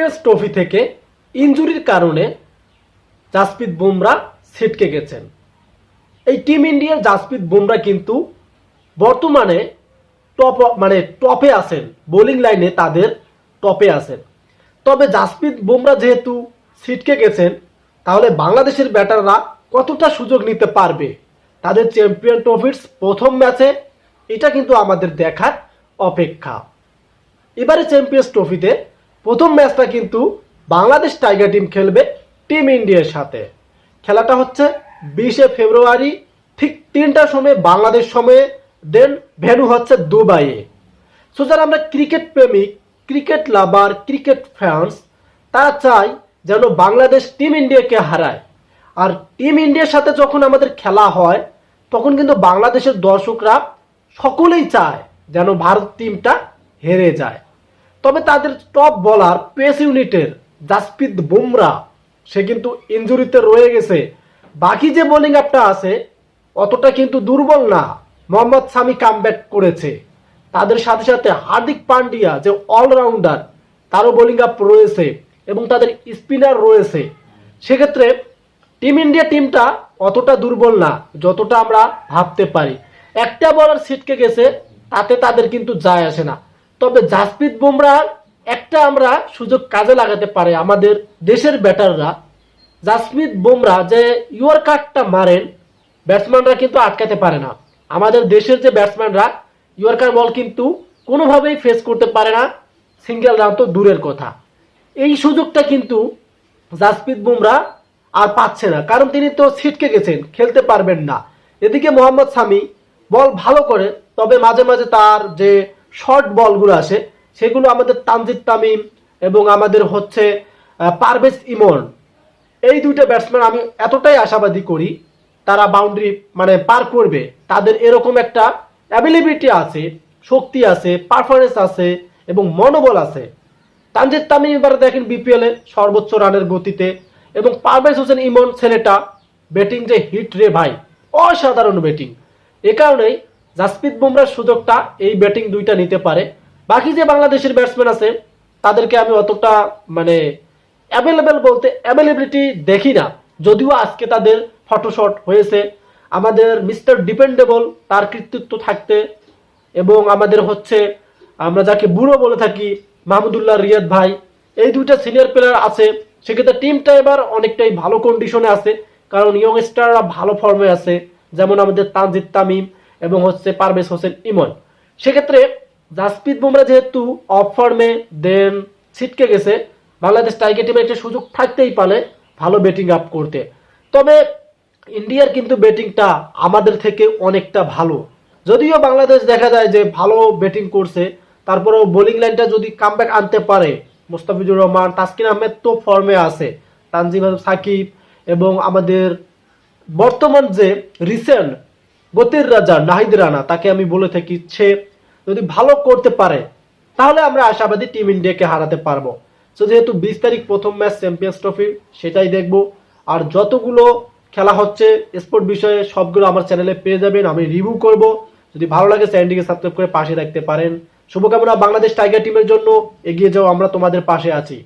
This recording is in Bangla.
চ্যাম্পিয়ন্স ট্রফি থেকে ইনজুরির কারণে জাসপ্রীত বুমরা ছিটকে গেছেন। এই টিম ইন্ডিয়ার জাসপ্রীত বুমরা কিন্তু বর্তমানে টপ মানে টপে আছেন। বোলিং লাইনে তাদের টপে আছেন। তবে জাসপ্রীত বুমরা যেহেতু ছিটকে গেছেন, তাহলে বাংলাদেশের ব্যাটাররা কতটা সুযোগ নিতে পারবে? তাদের চ্যাম্পিয়ন ট্রফির প্রথম ম্যাচে এটা কিন্তু আমাদের দেখার অপেক্ষা। এবারে চ্যাম্পিয়ন্স ট্রফিতে প্রথম ম্যাচটা কিন্তু বাংলাদেশ টাইগার টিম খেলবে টিম ইন্ডিয়ার সাথে। খেলাটা হচ্ছে বিশে ফেব্রুয়ারি, ঠিক তিনটার সময় বাংলাদেশ সময়ে দেন ভেন্যু হচ্ছে দুবাইয়ে। সো যারা আমরা ক্রিকেট প্রেমিক, ক্রিকেট লাভার, ক্রিকেট ফ্যান্স তারা চায় যেন বাংলাদেশ টিম ইন্ডিয়াকে হারায়। আর টিম ইন্ডিয়ার সাথে যখন আমাদের খেলা হয়, তখন কিন্তু বাংলাদেশের দর্শকরা সকলেই চায় যেন ভারত টিমটা হেরে যায়। তবে তাদের টপ বলার পেস ইউনিটের জাসপ্রীত বুমরা, সে কিন্তু ইনজুরিতে রয়ে গেছে। বাকি যে বোলিং আপটা আছে, অতটা কিন্তু দুর্বল না। মোহাম্মদ সামি কামব্যাক করেছে। তাদের সাথে সাথে হার্দিক পান্ডিয়া যে অলরাউন্ডার তারও বোলিং আপ রয়েছে এবং তাদের স্পিনার রয়েছে। সেক্ষেত্রে টিম ইন্ডিয়া টিমটা অতটা দুর্বল না, যতটা আমরা ভাবতে পারি। একটা বলার ছিটকে গেছে, তাতে তাদের কিন্তু যায় আসে না। তবে জাসপ্রীত বুমরার একটা আমরা সুযোগ কাজে লাগাতে পারে আমাদের দেশের ব্যাটাররা। জাসপ্রীত বুমরা যে ইউর কার্ডটা মারেন, ব্যাটসম্যানরা কিন্তু আটকাতে পারে না। আমাদের দেশের যে ব্যাটসম্যানরা ইয়র্কার বল কিন্তু কোনোভাবেই ফেস করতে পারে না। সিঙ্গেল রান তো দূরের কথা। এই সুযোগটা কিন্তু জাসপ্রীত বুমরা আর পাচ্ছে না। কারণ তিনি তো ছিটকে গেছেন, খেলতে পারবেন না। এদিকে মোহাম্মদ সামি বল ভালো করে, তবে মাঝে মাঝে তার যে শর্ট বলগুলো আসে সেগুলো আমাদের তানজিদ তামিম এবং আমাদের হচ্ছে পারভেজ ইমন। এই দুইটা ব্যাটসম্যান আমি এতটাই আশাবাদী করি, তারা বাউন্ডারি মানে পার করবে। তাদের এরকম একটা অ্যাবিলিবিলিটি আছে, শক্তি আছে পারফরমেন্স আছে এবং মনোবল আছে। তানজিদ তামিম এবারে দেখেন বিপিএল সর্বোচ্চ রানের গতিতে এবং পারভেজ হোসেন ইমন ছেলেটা ব্যাটিং যে হিট রে ভাই, অসাধারণ ব্যাটিং এ কারণেই জাসপ্রীত বুমরার সুযোগটা এই ব্যাটিং দুইটা নিতে পারে। বাকি যে বাংলাদেশের ব্যাটসম্যান আছে, তাদেরকে আমি অতটা মানে অ্যাভেলেবেল বলতে অ্যাভেলেবিলিটি দেখি না। যদিও আজকে তাদের ফটোশট হয়েছে। আমাদের মিস্টার ডিপেন্ডেবল তার কৃতিত্ব থাকতে এবং আমাদের হচ্ছে, আমরা যাকে বুড়ো বলে থাকি, মাহমুদুল্লাহ রিয়াদ ভাই, এই দুইটা সিনিয়র প্লেয়ার আছে। সেক্ষেত্রে টিমটা এবার অনেকটাই ভালো কন্ডিশনে আছে। কারণ ইয়ংস্টাররা ভালো ফর্মে আছে। যেমন আমাদের তানজিদ তামিম এবং হচ্ছে পারভেজ হোসেন ইমন। সেক্ষেত্রে জাসপ্রীত বুমরা যেহেতু অফ ফর্মে দেন ছিটকে গেছে, বাংলাদেশ টাইগার টিমে একটা সুযোগ থাকতেই পারে ভালো ব্যাটিং আপ করতে। তবে ইন্ডিয়ার কিন্তু ব্যাটিংটা আমাদের থেকে অনেকটা ভালো। যদিও বাংলাদেশ দেখা যায় যে ভালো ব্যাটিং করছে, তারপরেও বোলিং লাইনটা যদি কামব্যাক আনতে পারে, মুস্তাফিজুর রহমান, তাসকিন আহমেদ তো ফর্মে আছে, তানজিম সাকিব এবং আমাদের বর্তমান যে রিসেন্ট গতির রাজা নাহিদ রানা, তাকে আমি বলে থাকি সে যদি ভালো করতে পারে, তাহলে আমরা আশাবাদী টিম ইন্ডিয়াকে হারাতে পারব। তো যেহেতু বিশ তারিখ প্রথম ম্যাচ চ্যাম্পিয়ন্স ট্রফি সেটাই দেখব। আর যতগুলো খেলা হচ্ছে স্পোর্ট বিষয়ে সবগুলো আমার চ্যানেলে পেয়ে যাবেন, আমি রিভিউ করব। যদি ভালো লাগে চ্যানেলটিকে সাবস্ক্রাইব করে পাশে রাখতে পারেন। শুভকামনা বাংলাদেশ টাইগার টিমের জন্য। এগিয়ে যাও, আমরা তোমাদের পাশে আছি।